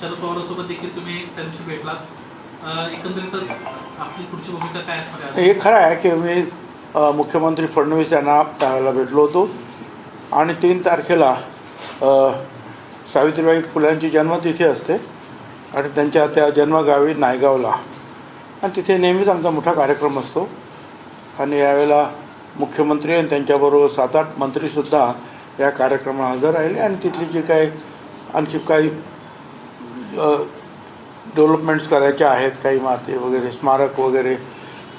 शरद पवारांसोबत देखील तुम्ही त्या भेटलात एकंदरीतच आपली पुढची भूमिका काय असणार हे खरं आहे की मी मुख्यमंत्री फडणवीस यांना त्यावेळेला भेटलो होतो. आणि तीन तारखेला सावित्रीबाई फुल्यांची जन्मतिथी असते. आणि त्यांच्या त्या जन्मगावी नायगावला. आणि तिथे नेहमीच आमचा मोठा कार्यक्रम असतो. आणि यावेळेला मुख्यमंत्री आणि त्यांच्याबरोबर सात आठ मंत्रीसुद्धा या कार्यक्रमाला हजर राहिले. आणि तिथली जी काही आणखी काही डेव्हलपमेंट्स करायच्या आहेत काही इमारती वगैरे स्मारक वगैरे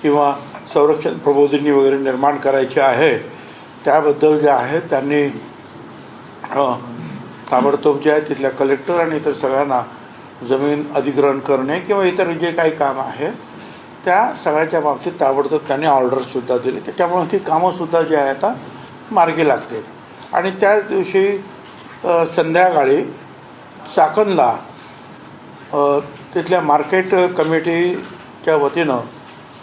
किंवा संरक्षण प्रबोधिनी वगैरे निर्माण करायची आहे त्याबद्दल जे आहे त्यांनी ताबडतोब जे आहे तिथल्या कलेक्टर आणि इतर सगळ्यांना जमीन अधिग्रहण करणे किंवा इतर जे काही काम आहे त्या सगळ्याच्या बाबतीत ताबडतोब त्यांनी ऑर्डरसुद्धा दिली. त्याच्यामुळे ती कामंसुद्धा जी आहे आता मार्गी लागतील. आणि त्याच दिवशी संध्याकाळी चाकणला तिथल्या मार्केट कमिटीच्या वतीनं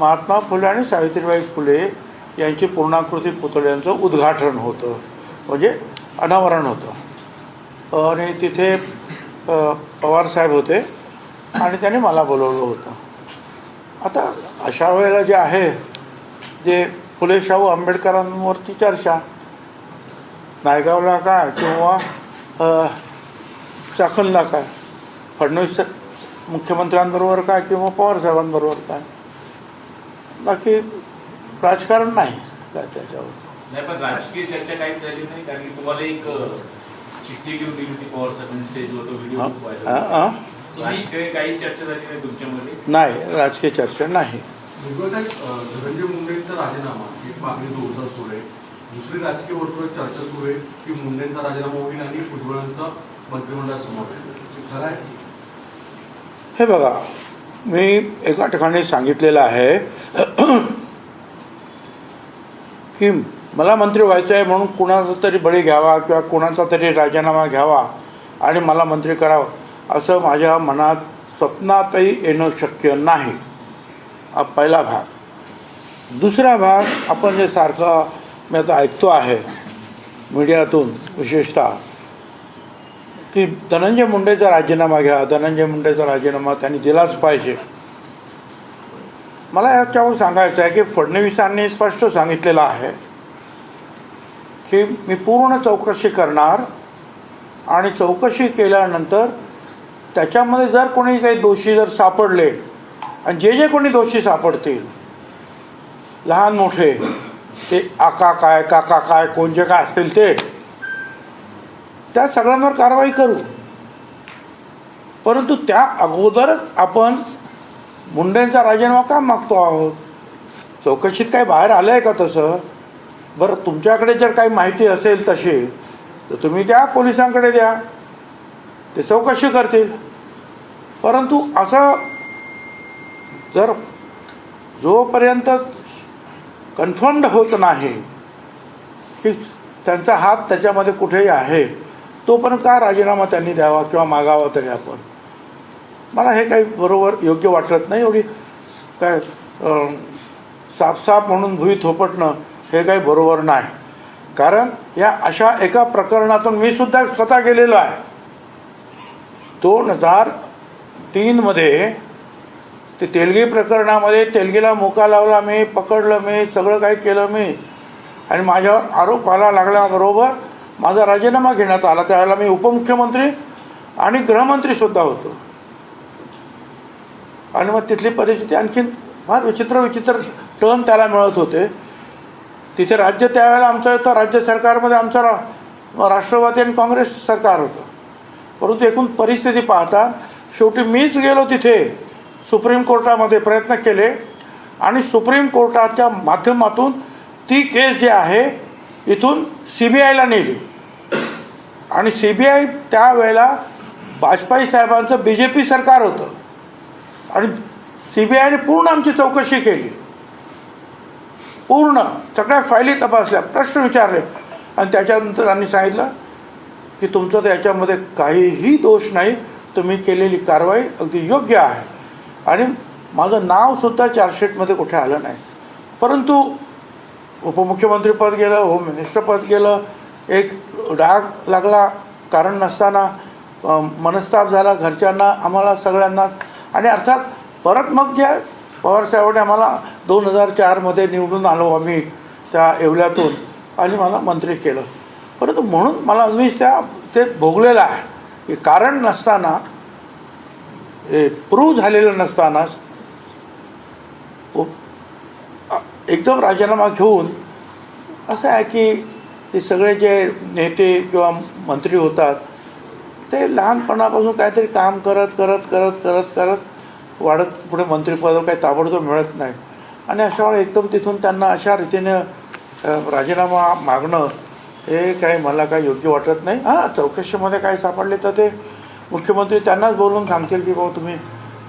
महात्मा फुले आणि सावित्रीबाई फुले यांची पूर्णाकृती पुतळ्यांचं उद्घाटन होतं. म्हणजे अनावरण होतं. आणि तिथे पवारसाहेब होते आणि त्यांनी मला बोलवलं होतं. आता अशा वेळेला जे आहे जे फुले शाहू आंबेडकरांवरती चर्चा नायगावला काय किंवा चाकणला काय? फडणवीस मुख्यमंत्र्यांबरोबर काय किंवा पवारसाहेबांबरोबर काय? बाकी राजकारण नाही काय त्याच्यावर. नाही पण राजकीय चर्चा काहीच झाली नाही कारण की तुम्हाला एक चिठ्ठी घेऊन दिली होती पवार साहेबांनी स्टेजवर तो व्हिडिओ हा? राजकीय काही चर्चा झाली नाही तुमच्यामध्ये? नाही राजकीय चर्चा नाही. भुजबळ साहेब अ, धनंजय मुंडेंचा राजीनामा एक मागणी जोरदार सुरू आहे. दुसरी राजकीय वर्तुळात चर्चा सुरू आहे की मुंडेंचा राजीनामा होईल आणि भुजबळांचा होईल. खरं आहे. हे बघा मी एका ठिकाणी सांगितलेलं आहे की मला मंत्री व्हायचं आहे म्हणून कुणाचा तरी बळी घ्यावा किंवा कुणाचा तरी राजीनामा घ्यावा आणि मला मंत्री करावं असं माझ्या मनात स्वप्नातही येणं शक्य नाही. हा पहिला भाग. दुसरा भाग आपण जे सारखा मी आता ऐकतो आहे मीडियातून विशेषतः की धनंजय मुंडेचा राजीनामा घ्या धनंजय मुंडेचा राजीनामा त्यांनी दिलाच पाहिजे. मला याच्यावर सांगायचं आहे की फडणवीसांनी स्पष्ट सांगितलेलं आहे की मी पूर्ण चौकशी करणार आणि चौकशी केल्यानंतर त्याच्यामध्ये जर कोणी काही दोषी जर सापडले आणि जे जे कोणी दोषी सापडतील लहान मोठे ते आका काय काका काय कोण जे काय असतील ते त्या सगळ्यांवर कारवाई करू. परंतु त्या अगोदरच आपण मुंडेंचा राजीनामा का मागतो आहोत? चौकशीत काही बाहेर आलं आहे का तसं? बरं तुमच्याकडे जर काही माहिती असेल तशी तर तुम्ही द्या पोलिसांकडे द्या. ते चौकशी करतील. परंतु असं जर जोपर्यंत कन्फर्म्ड होत नाही की त्यांचा हात त्याच्यामध्ये कुठेही आहे तोपर्यंत का राजीनामा त्यांनी द्यावा किंवा मागावा तरी आपण? मला हे काही बरोबर योग्य वाटत नाही एवढी काय साफसाफ म्हणून भुई थोपटणं हे काही बरोबर नाही. कारण या अशा एका प्रकरणातून मी सुद्धा स्वतः गेलेलो आहे. दोन हजार तीनमध्ये ते तेलगी प्रकरणामध्ये तेलगीला मुका लावला मी पकडलं मी सगळं काही केलं मी. आणि माझ्यावर आरोप व्हायला लागल्याबरोबर माझा राजीनामा घेण्यात आला त्यावेळेला मी उपमुख्यमंत्री आणि गृहमंत्रीसुद्धा होतो. आणि मग तिथली परिस्थिती आणखीन फार विचित्र विचित्र टर्न त्याला मिळत होते. तिथे राज्य त्यावेळेला आमचं होतं राज्य सरकारमध्ये आमचं रा राष्ट्रवादी आणि काँग्रेस सरकार होतं. परंतु एकूण परिस्थिती पाहता शेवटी मीच गेलो तिथे सुप्रीम कोर्टामध्ये प्रयत्न केले. आणि सुप्रीम कोर्टाच्या माध्यमातून ती केस जी आहे इथून सी बी आयला नेली. आणि सी बी आय त्यावेळेला वाजपेयी साहेबांचं बी जे पी सरकार होतं. आणि सी बी आयने पूर्ण आमची चौकशी केली. पूर्ण सगळ्या फायली तपासल्या प्रश्न विचारले. आणि त्याच्यानंतर आम्ही सांगितलं की तुमचं तर याच्यामध्ये काहीही दोष नाही तुम्ही केलेली कारवाई अगदी योग्य आहे. आणि माझं नावसुद्धा चार्जशीटमध्ये कुठे आलं नाही. परंतु उपमुख्यमंत्रीपद गेलं होम मिनिस्टरपद गेलं. एक डाग लागला कारण नसताना मनस्ताप झाला घरच्यांना आम्हाला सगळ्यांना. आणि अर्थात परत मग जे पवारसाहेबांनी आम्हाला दोन हजार चारमध्ये निवडून आलो आम्ही त्या येवल्यातून आणि मला मंत्री केलं. परंतु म्हणून मला मीच त्या ते भोगलेलं आहे की कारण नसताना हे प्रूव्ह झालेलं नसतानाच एकदम राजीनामा घेऊन असं आहे की ते सगळे जे नेते किंवा मंत्री होतात ते लहानपणापासून काहीतरी काम करत करत करत करत करत वाढत पुढे मंत्रिपद काही ताबडतोब मिळत नाही. आणि अशा वेळी एकदम तिथून त्यांना अशा रीतीने राजीनामा मागणं हे काही मला काही योग्य वाटत नाही. हां चौकशीमध्ये काय सापडले तर ते मुख्यमंत्री त्यांनाच बोलून सांगतील की बाबा तुम्ही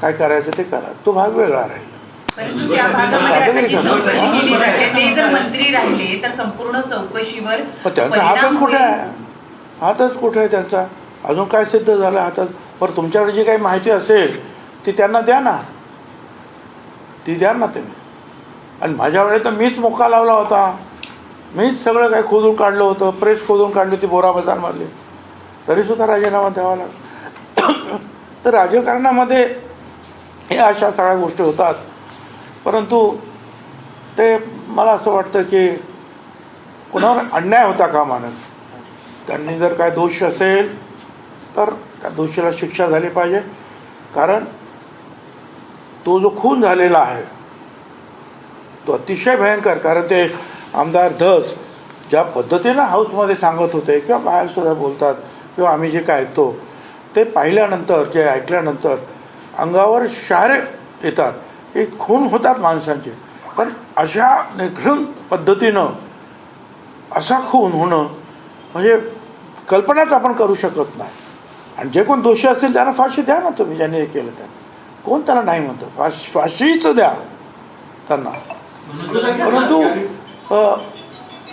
काय करायचं ते करा. तो भाग वेगळा राहील. परंतु त्या भागामध्ये आता जी चौकशी केली जाते ते जर मंत्री राहिले तर संपूर्ण चौकशीवर पण त्यांचा परिणाम हातच कुठे होईल. आहे? हातच कुठे आहे त्यांचा? अजून काय सिद्ध झालं? हातात पण तुमच्याकडे जी काही माहिती असेल ती त्यांना द्या ना. ती द्या ना तुम्ही. आणि माझ्या वेळेस तर मीच मोका लावला होता. मीच सगळं काही खोदून काढलं होतं. प्रेस खोदून काढली होती बोरा बाजारमधली तरीसुद्धा राजीनामा द्यावा लागला. तर राजकारणामध्ये हे अशा सगळ्या गोष्टी होतात. परंतु ते मला असं वाटतं की कुणावर अन्याय होता का मानत त्यांनी जर काय दोष असेल तर त्या दोषीला शिक्षा झाली पाहिजे. कारण तो जो खून झालेला आहे तो अतिशय भयंकर. कारण ते आमदार धस ज्या पद्धतीनं हाऊसमध्ये सांगत होते किंवा बाहेरसुद्धा बोलतात किंवा आम्ही जे काय ऐकतो ते पाहिल्यानंतर जे ऐकल्यानंतर अंगावर शारे येतात. हे खून होतात माणसांचे. पण अशा निघृण पद्धतीनं असा खून होणं म्हणजे कल्पनाच आपण करू शकत नाही. आणि जे कोण दोषी असतील त्यांना फाशी द्या ना तुम्ही ज्यांनी हे केलं त्यांना. कोण त्याला नाही म्हणतो? फाश फाशीच द्या त्यांना. परंतु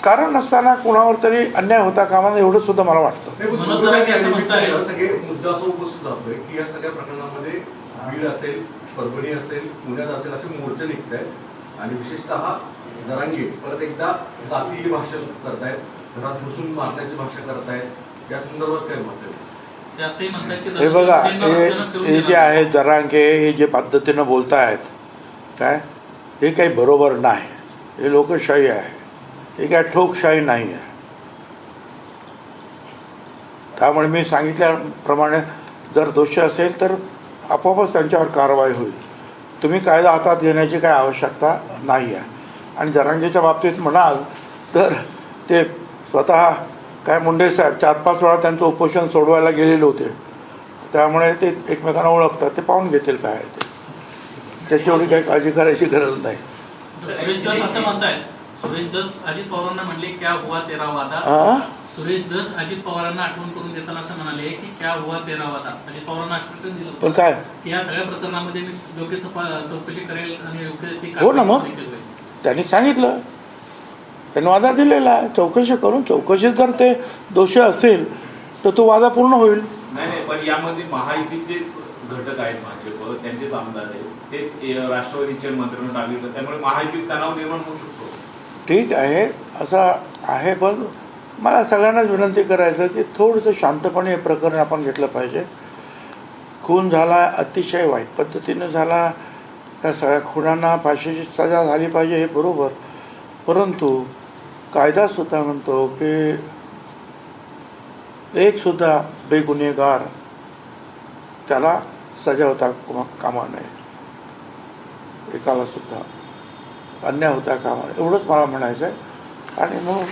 कारण नसताना कोणावर तरी अन्याय होता कामा नये एवढं सुद्धा मला वाटतं. मुद्दा असं उपस्थित की या सगळ्या प्रकरणामध्ये असेल परभणी असेल पुण्यात असेल असे मोर्चे निघत आहेत आणि विशेषतः जरांगे परत एकदा जातीय भाषण करतायत. घरात घुसून मारण्याची भाषा करतायत. या संदर्भात काय मत आहे? ते असंही म्हणतात की हे बघा हे हे जे. आहे जरांगे हे जे पद्धतीनं बोलतायत काय? हे काही बरोबर नाही. हे लोकशाही आहे. हे काय ठोकशाही नाही आहे. त्यामुळे मी सांगितल्याप्रमाणे जर दोषी असेल तर आपोआपच त्यांच्यावर कारवाई होईल. तुम्ही कायदा हातात घेण्याची काय आवश्यकता नाही आहे आणि जरांगेच्या बाबतीत म्हणाल तर ते स्वतः काय मुंडे साहेब चार पाच वेळा त्यांचं उपोषण सोडवायला गेलेले होते. त्यामुळे ते एकमेकांना ओळखतात. ते पाहून घेतील काय ते. त्याची एवढी काही काळजी करायची गरज नाही. सुरेश दस असं म्हणतायत. सुरेश दस अजित पवारांना म्हणले क्या हुआ तेरा वादा? सुरेश दस अजित पवारांना आठवण करून देताना असं म्हणाले की क्या हुआ तेरा वादा? अजित पवारांना आश्वासन दिलं पण काय? की या सगळ्या प्रकरणामध्ये मी योग्य चौपा- चौकशी करेल आणि योग्य ती हो ना मग. कारवाई देखील होईल. त्यांनी सांगितलं. त्यांनी वादा दिलेला आहे. चौकशी करून चौकशीत जर ते दोषी असतील तर तो वादा पूर्ण होईल. नाही नाही पण यामध्ये महायुतीचेच घटक आहेत भाजप त्यांचेच आमदार आहेत. ते राष्ट्रवादीचे मंत्रिमंडळ टाकले त्यामुळे महायुतीत तणाव निर्माण होऊ शकतो. ठीक आहे असं आहे पण मला सगळ्यांनाच विनंती करायचं की थोडंसं शांतपणे हे प्रकरण आपण घेतलं पाहिजे. खून झाला अतिशय वाईट पद्धतीनं झाला. त्या सगळ्या खुनांना फाशीची सजा झाली पाहिजे हे बरोबर. परंतु कायदासुद्धा म्हणतो की एकसुद्धा बेगुन्हेगार त्याला सजा होता कामा- कामा नये एकाला सुद्धा. अन्याय होता कामा एवढंच मला म्हणायचं आहे आणि मग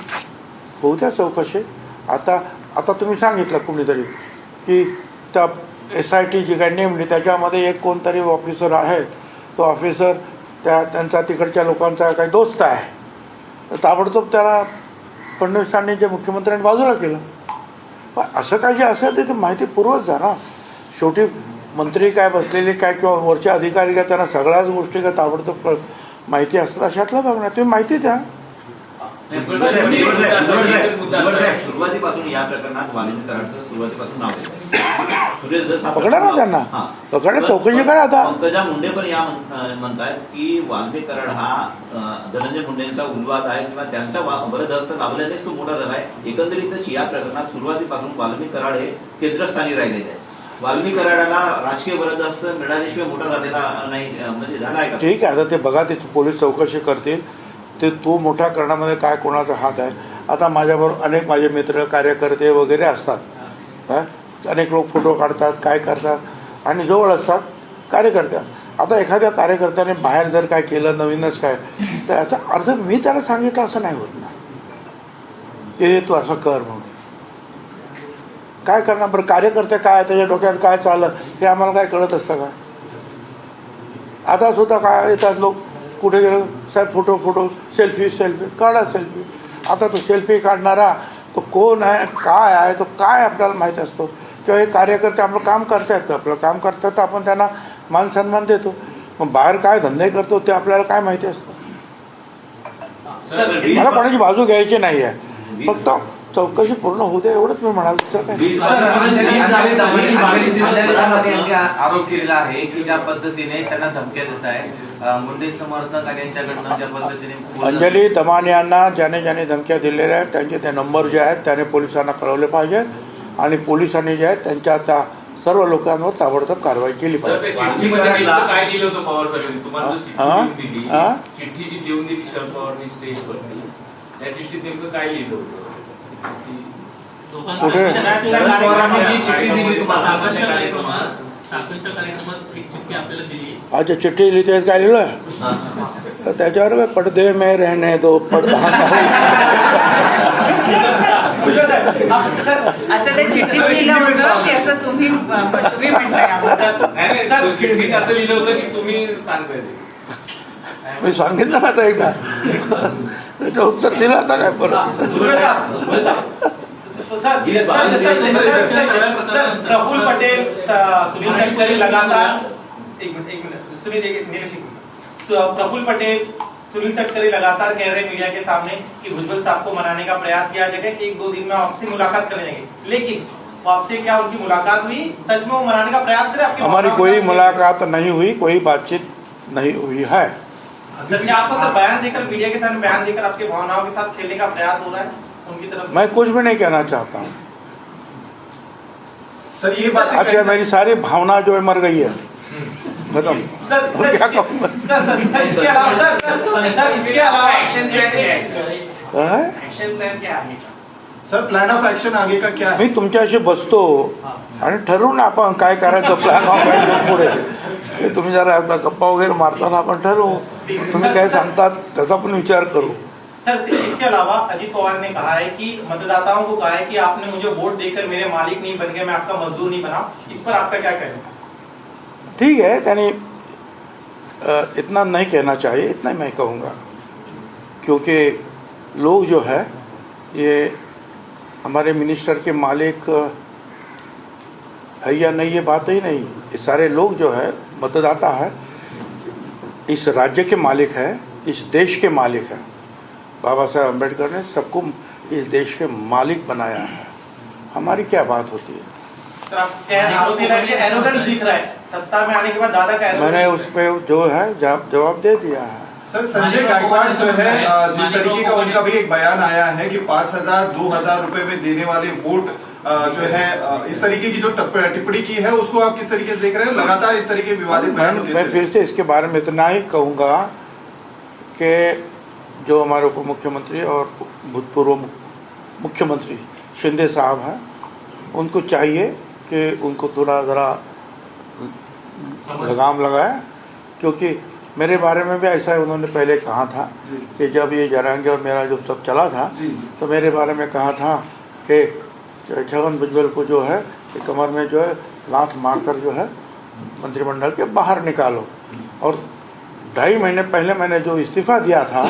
होऊ द्या चौकशी. आता आता तुम्ही सांगितलं कुणीतरी की त्या एस आय टी जी काही नेमली त्याच्यामध्ये एक कोणतरी ऑफिसर आहे. तो ऑफिसर त्या त्यांचा तिकडच्या लोकांचा काही दोस्त आहे. तर ताबडतोब त्याला फडणवीसांनी जे मुख्यमंत्र्यांनी बाजूला केलं. पण असं काही जे असेल ते माहिती पुरवत जा ना. शेवटी मंत्री काय बसलेले काय किंवा वरचे अधिकारी काय त्यांना सगळ्याच गोष्टी काय ताबडतोब माहिती असतात अशातलं बघणार तुम्ही माहिती द्या. सुरुवातीपासून या प्रकरणात वाणिज्य कराडचं सुरुवातीपासून नाव येतं सुरेश धस पकडा ना त्यांना. हा. पकडा, चौकशी करा आता. पंकजा मुंडे पण या म्हण- अं, म्हणतायत की वाल्मिक कराड हा धनंजय मुंडेंचा उल्वाद आहे किंवा त्यांचा वा- बरदस्त लाभल्यानेच तो मोठा झाला आहे एकंदरीतच या प्रकरणात सुरुवातीपासून वाल्मिक कराड हे केंद्रस्थानी राहिलेले आहेत वाल्मिक कराडाला राजकीय बरदस्त मिळाल्याशिवाय मोठा झालेला नाही म्हणजे झाला आहे का ठीक आहे आता ते बघा ते पोलीस चौकशी करतील ते तो मोठ्या करण्यामध्ये काय कोणाचा हात आहे? आता माझ्याबरोबर अनेक माझे मित्र कार्यकर्ते वगैरे असतात. काय अनेक लोक फोटो काढतात काय करतात आणि जवळ असतात कार्यकर्ते आता एखाद्या कार्यकर्त्याने बाहेर जर काय केलं नवीनच काय तर याचा अर्थ मी त्याला सांगितलं असं नाही होत ना. ते तू असं कर म्हणून. काय करणार बरं? कार्यकर्ते काय त्याच्या डोक्यात काय चाललं? हे आम्हाला काय कळत असतं का? आता सुद्धा काय येतात लोक? कुठे गेलो? साहेब फोटो फोटो सेल्फी सेल्फी काढा सेल्फी आता तो सेल्फी काढणारा तो कोण आहे काय आहे तो काय आपल्याला माहीत असतो? किंवा हे कार्यकर्ते आपलं काम करतायत का? आपलं काम करतात तर आपण त्यांना मान सन्मान देतो. मग बाहेर काय धंदे करतो ते आपल्याला काय माहिती असतं? मला कोणाची बाजू घ्यायची नाही आहे फक्त चौकशी पूर्ण होऊ दे एवढंच मी म्हणाल. दुसरं काय? आरोप केलेला आहे की ज्या पद्धतीने त्यांना धमक्या देत आहे मुंडे समर्थक आणि यांच्याकडनं ज्या पद्धतीने अंजली दमाने यांना ज्याने ज्याने धमक्या दिलेल्या आहेत त्यांचे ते नंबर जे आहेत त्याने पोलिसांना कळवले पाहिजेत आणि पोलिसांनी जे आहेत त्यांच्या त्या सर्व लोकांवर ताबडतोब कारवाई केली पाहिजे. कुठे? अच्छा चिठ्ठी लिहिते काय लिहिलं? हा. तर त्याच्यावर पडदे में रहने दो पडदा असं ते चिठ्ठीत लिहिलं होतं की असं तुम्ही तुम्ही म्हणताय आम्हाला. नाही नाही, तो चिठ्ठीत असं लिहिलं होतं की तुम्ही सांगताय ते. मी सांगितलं ना आता एकदा. त्याचं उत्तर दिलं आता काय परत प्रफुल्ल पटेल सुनील तटकरे लगातार एक मिनट एक मिनट सुनील एक प्रफुल्ल पटेल सुनील तटकरे लगातार कह रहे मीडिया के सामने कि भुजबल साहब को मनाने का प्रयास किया जाएगा कि एक दो दिन में आपसे मुलाकात करेंगे लेकिन आपसे क्या उनकी मुलाकात हुई? सच में वो मनाने का प्रयास करे आपकी हमारी कोई मुलाकात नहीं हुई कोई बातचीत नहीं हुई है। सर क्या आपको बयान देकर मीडिया के सामने बयान देकर आपकी भावनाओं के साथ खेलने का प्रयास हो रहा है? उनकी तरफ से? मैं कुछ भी नहीं कहना चाहता। हूँ सर ये बात अच्छा मेरी सारी भावना जो है मर गई है। खत्म। सर और सर क्या इसके- कहूँ? मैं? सर सर सर इसके अलावा सर सर सर इसके अलावा एक्शन प्लान क्या? एक्शन प्लान क्या आहे सर प्लान ऑफ एक्शन आगे का क्या है? मी तुमच्याशी बसतो। आणि ठरवू ना आपण काय करायचं प्लॅन काय पुढे. हे तुम्ही जरा आता गप्पा वगैरे मारताना आपण ठरवू. तुम्ही काय सांगतात त्याचा पण विचार करू. सर इसके अलावा अजीत पवार ने कहा है कि मतदाताओं को कहा है कि आपने मुझे वोट देकर मेरे मालिक नहीं बन गए, मैं आपका मजदूर नहीं बना। इस पर आपका क्या कहना ठीक है, यानी इतना नहीं कहना चाहिए, इतना ही मैं कहूँगा। क्योंकि लोग जो है, ये हमारे मिनिस्टर के मालिक है या नहीं, ये बात ही नहीं। ये सारे लोग जो है, मतदाता है, इस राज्य के मालिक है, इस देश के मालिक है। बाबा साहेब अम्बेडकर ने सबको इस देश के मालिक बनाया है। हमारी क्या बात होती है? सर आप कह आरोपी का कि एरोगेंस दिख रहा है। सत्ता में आने के बाद दादा का मैंने उस पर जो है जवाब जवाब दे दिया है। सर संजय गायकवाड़ जो है जिस तरीके का उनका भी एक बयान आया है कि पाँच हजार दो हजार रुपए में देने वाले वोट जो है इस तरीके की जो टप- टिप्पणी की है उसको आप किस तरीके से देख रहे हैं? लगातार इस तरीके के विवादित मैं बयान मैं फिर से इसके बारे में इतना ही कहूँगा कि जो हमारे उप मुख्यमंत्री और भूतपूर्व मुख- मुख्यमंत्री शिंदे साहब हैं उनको चाहिए कि उनको थोड़ा ज़रा लगाम लगाए क्योंकि मेरे बारे में भी ऐसा ही उन्होंने पहले कहा था कि जब ये जरांगे और मेरा जो सब चला था तो मेरे बारे में कहा था कि छगन भुजबल को जो है कि कमर में जो है लात मारकर जो है मंत्रिमंडल के बाहर निकालो। और ढाई महीने पहले मैंने जो इस्तीफ़ा दिया था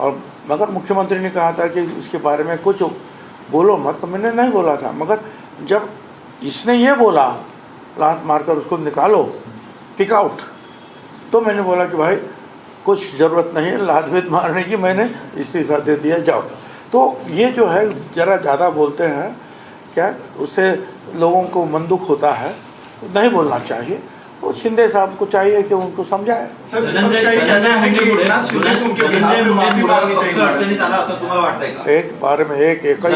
और मगर मुख्यमंत्री ने कहा था कि उसके बारे में कुछ बोलो मत तो मैंने नहीं बोला था। मगर जब इसने ये बोला लात मारकर उसको निकालो पिक आउट तो मैंने बोला कि भाई कुछ ज़रूरत नहीं है लात भेद मारने की मैंने इस्तीफ़ा दे दिया जाओ। तो ये जो है ज़रा ज़्यादा बोलते हैं क्या उससे लोगों को मन दुख होता है नहीं बोलना चाहिए। वो शिंदे साहब को चाहिए कि उनको समझाए। एक बारे में एक एक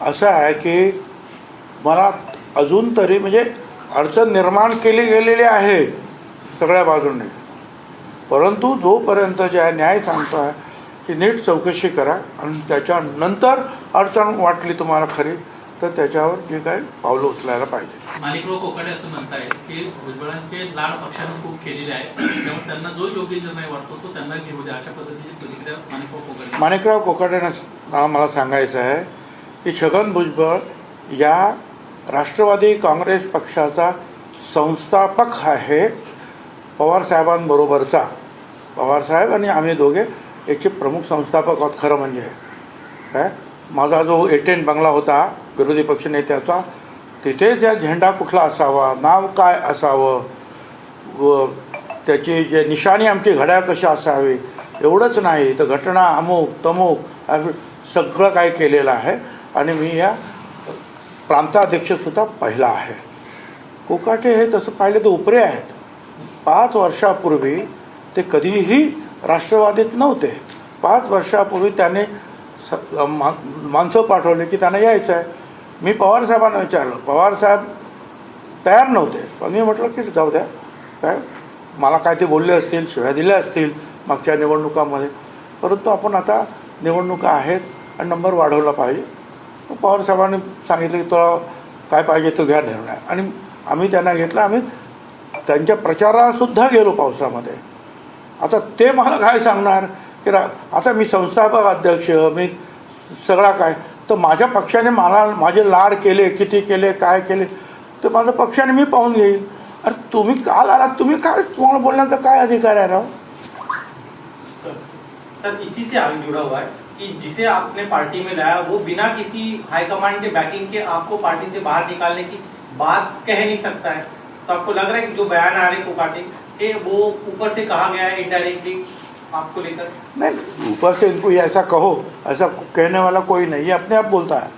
असं आहे की मला अजून तरी म्हणजे अडचण निर्माण केली गेलेली आहे सगळ्या बाजूने. परंतु जोपर्यंत जे आहे न्याय सांगतो आहे की नीट चौकशी करा आणि त्याच्यानंतर अडचण वाटली तुम्हाला खरी तर त्याच्यावर जे काही पावलं उचलायला पाहिजे. माणिकराव कोकाटे असं म्हणतायत की भुजबळांचे लाड पक्षानं खूप केलेले आहे त्यामुळे त्यांना जो योग्य निर्णय वाटतो तो त्यांना घेऊ द्या अशा पद्धतीची प्रतिक्रिया माणिकराव कोकाटे माणिकराव कोकाटेनं मला सांगायचं आहे की छगन भुजबळ या राष्ट्रवादी काँग्रेस पक्षाचा संस्थापक आहे पवारसाहेबांबरोबरचा पवारसाहेब आणि आम्ही दोघे याचे प्रमुख संस्थापक आहोत खरं म्हणजे. काय? माझा जो एटेन बंगला होता विरोधी पक्षनेत्याचा तिथेच या झेंडा कुठला असावा नाव काय असावं व त्याची जे निशाणी आमची घड्याळ कशी असावी एवढंच नाही. तर घटना अमुक तमुक सगळं काय केलेलं आहे. आणि मी या प्रांताध्यक्षसुद्धा पहिला आहे. कोकाटे हे तसं पाहिलं तर उपरे आहेत. पाच वर्षापूर्वी ते कधीही राष्ट्रवादीत नव्हते. पाच वर्षापूर्वी त्याने माणसं पाठवली की त्यांना यायचं आहे. मी पवारसाहेबांना विचारलं. पवारसाहेब तयार नव्हते. पण मी म्हटलं की जाऊ द्या. काय? मला काय ते बोलले असतील शिव्या दिल्या असतील मागच्या निवडणुकामध्ये. परंतु आपण आता निवडणुका आहेत आणि नंबर वाढवला पाहिजे. पवारसाहेबांनी सांगितलं की तुला काय पाहिजे तो घ्या निर्णय. आणि आम्ही त्यांना घेतला. आम्ही त्यांच्या प्रचारासुद्धा गेलो पावसामध्ये. आता ते मला काय सांगणार? की रा आता मी संस्थापक अध्यक्ष, मी सगळा काय. तर माझ्या पक्षाने मला, माझे लाड केले, किती केले, काय केले तर माझ्या पक्षाने मी पाहून घेईन. अरे तुम्ही काल आलात तुम्ही काय तुम्हाला बोलण्याचा काय अधिकार आहे राव? सर इसी से आगे जुड़ा हुआ है कि जिसे आपने पार्टी में लाया, वो बिना किसी हाईकमांड के बैकिंग के आपको पार्टी से बाहर निकालने की बात कह नहीं सकता है। तो आपको लग रहा है कि जो बयान आ रहे के वो ऊपर से कहा गया है इनडायरेक्टली आपको लेकर? नहीं ऊपर से इनको ऐसा कहो ऐसा कहने वाला कोई नहीं ये अपने आप बोलता है।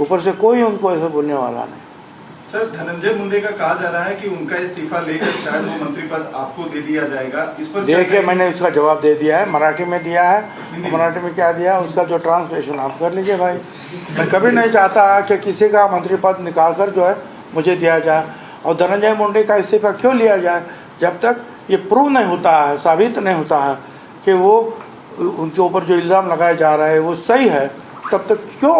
ऊपर से कोई उनको ऐसा बोलने वाला नहीं। सर धनंजय मुंडे का कहा जा रहा है कि उनका इस्तीफा लेकर शायद वो मंत्री पद आपको दे दिया जाएगा। इस पर देखिए मैंने उसका जवाब दे दिया है मराठी में दिया है। मराठी में क्या दिया उसका जो ट्रांसलेशन आप कर लीजिए भाई। मैं कभी नहीं चाहता कि किसी का मंत्री पद निकाल कर जो है मुझे दिया जाए। और धनंजय मुंडे का इस्तीफा क्यों लिया जाए? जब तक ये प्रूव नहीं होता है साबित नहीं होता है कि वो उनके ऊपर जो इल्ज़ाम लगाया जा रहा है वो सही है। तब तक क्यों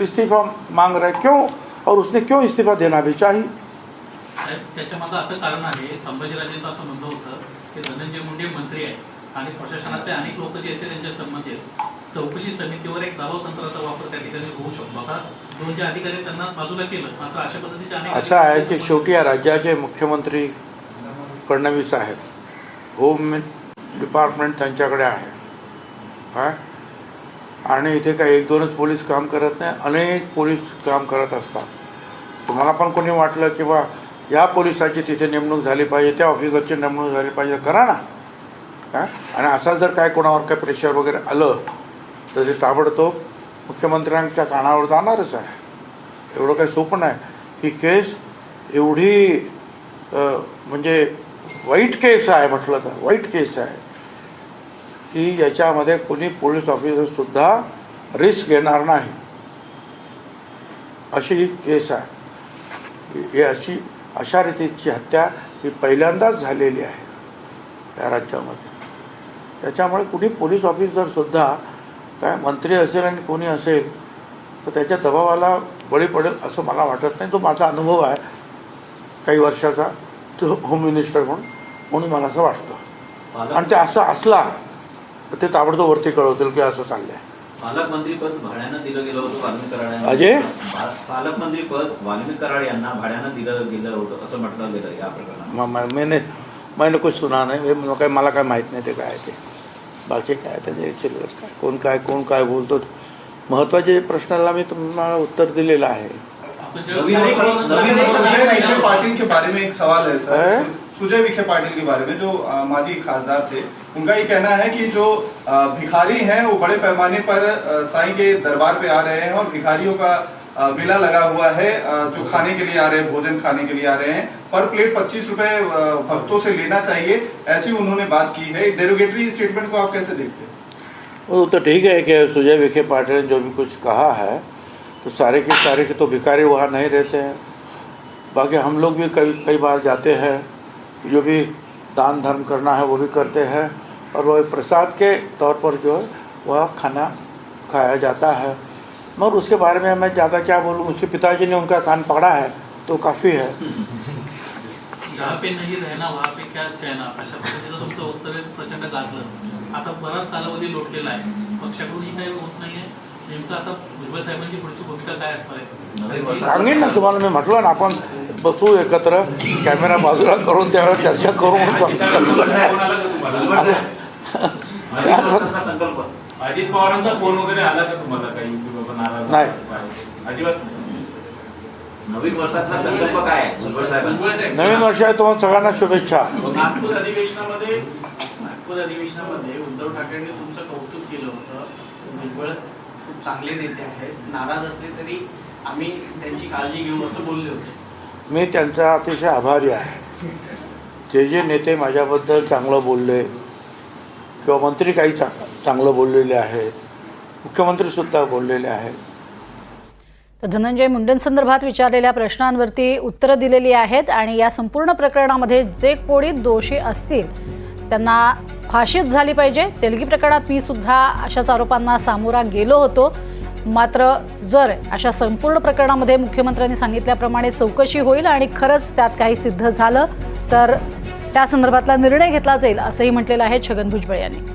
इस्तीफा मांग रहे क्यों और उसने क्यों इस्तीफा देना भी चाहिए? त्याच्यामागं असं कारण आहे संभाजीराजेंचं असं म्हणणं होतं की धनंजय मुंडे मंत्री आहेत आणि प्रशासनाचे अनेक लोक जे आहेत त्यांच्या आहेत. चौकशी समितीवर एक दबाव तंत्राचा वापर त्या ठिकाणी होऊ शकतो. आता दोन जे अधिकारी त्यांना बाजूला केलं मात्र अशा पद्धतीचे अनेक असं आहे की शेवटी या राज्याचे मुख्यमंत्री फडणवीस आहेत. होम डिपार्टमेंट त्यांच्याकडे आहे. काय आणि इथे काही एक दोनच पोलीस काम करत नाही अनेक पोलीस काम करत असतात. तुम्हाला पण कोणी वाटलं की बा या पोलिसाची तिथे नेमणूक झाली पाहिजे त्या ऑफिसरची नेमणूक झाली पाहिजे करा ना. काय आणि असं जर काय कोणावर काय प्रेशर वगैरे आलं तर ते ताबडतोब मुख्यमंत्र्यांच्या कानावर जाणारच आहे. एवढं काही सोपं नाही. ही केस एवढी म्हणजे वाईट केस आहे म्हटलं तर वाईट केस आहे. की याच्यामध्ये कोणी पोलीस ऑफिसरसुद्धा रिस्क घेणार नाही. अशी ही केस आहे. हे अशी अशा रीतीची हत्या ही पहिल्यांदाच झालेली आहे या राज्यामध्ये. त्याच्यामुळे कुणी पोलीस ऑफिसरसुद्धा काय मंत्री असेल आणि कोणी असेल तर त्याच्या दबावाला बळी पडेल असं मला वाटत नाही. तो माझा अनुभव आहे. काही वर्षाचा तो होम मिनिस्टर म्हणून. म्हणून मला असं वाटतं. आणि ते असं असला तर ते ताबडतोब वरती कळवतील की असं चाललंय. पालकमंत्री पद भाड्यानं दिलं गेलं होतं यांना. अजय? भा- पालकमंत्री पद वाल्मिक कराड यांना भाड्यानं दिलं गेलं होतं असं म्हटलं गेलं या प्रकरणात. म- म- मैंने मैंने कुछ सुना नाही हे मला काय मला काय माहीत नाही ते काय ते. बाकी काय त्याचे काय? कोण काय कोण काय बोलतो महत्त्वाचे प्रश्नाला मी तुम्हाला उत्तर दिलेलं आहे. पाटिल के बारे में एक सवाल है? सर. सुजय विखे पाटिल के बारे में, जो माजी खासदार थे, उनका ये कहना है कि जो भिखारी हैं, वो बड़े पैमाने पर साईं के दरबार पे आ रहे हैं और भिखारियों का बिला लगा हुआ है जो खाने के लिए आ रहे हैं, भोजन खाने के लिए आ रहे हैं। पर प्लेट पच्चीस रुपए भक्तों से लेना चाहिए, ऐसी उन्होंने बात की है। डेरोगेटरी स्टेटमेंट को आप कैसे देखते हैं? वो तो ठीक है कि सुजय विखे पाटिल ने जो भी कुछ कहा है तो सारे के सारे के तो भिखारी वहाँ नहीं रहते हैं। बाकी हम लोग भी कई कई बार जाते हैं जो भी दान धर्म करना है वो भी करते हैं। और वह प्रसाद के तौर पर जो है वह खाना खाया जाता है। मगर उसके बारे में मैं ज़्यादा क्या बोलूँ उसके पिताजी ने उनका कान पकड़ा है तो काफ़ी है। जहाँ पे नहीं रहना वहाँ पे क्या चैन अशा पद्धतीचं तुमचं उत्तर प्रचंड गाजलं. आता बराच कालावधी लोटलेला आहे. पक्षाकडूनही काही होत आता आहे सांगेन ना तुम्हाला मी म्हटलं ना आपण बसू एकत्र कॅमेरा बाजूला करून त्यावर चर्चा करू. अजित पवारांचा फोन वगैरे आला का तुम्हाला काही? की बाबा नाराज नाही. अजिबात. नवीन वर्षाचा संकल्प काय? नवीन वर्ष आहे तुम्हाला सगळ्यांना शुभेच्छा. नागपूर अधिवेशनामध्ये नागपूर अधिवेशनामध्ये उद्धव ठाकरेंनी तुमचं कौतुक केलं होतं. खूप चांगले नेते आहेत. नाराज असले तरी आम्ही त्यांची काळजी घेऊ असं बोलले होते. मी त्यांचा अतिशय आभारी आहे. जे जे नेते माझ्याबद्दल चांगलं बोलले किंवा मंत्री काही चांगलं बोललेले आहे मुख्यमंत्रीसुद्धा बोललेले आहेत. तर धनंजय मुंडेंसंदर्भात विचारलेल्या प्रश्नांवरती उत्तरं दिलेली आहेत आणि या संपूर्ण प्रकरणामध्ये जे कोणी दोषी असतील त्यांना फाशीच झाली पाहिजे. तेलगी प्रकरणात मी सुद्धा अशाच आरोपांना सामोरा गेलो होतो. मात्र जर अशा संपूर्ण प्रकरणामध्ये मुख्यमंत्र्यांनी सांगितल्याप्रमाणे चौकशी होईल आणि खरंच त्यात काही सिद्ध झालं तर त्या संदर्भातला निर्णय घेतला जाईल असंही म्हटलेलं आहे छगन भुजबळ यांनी.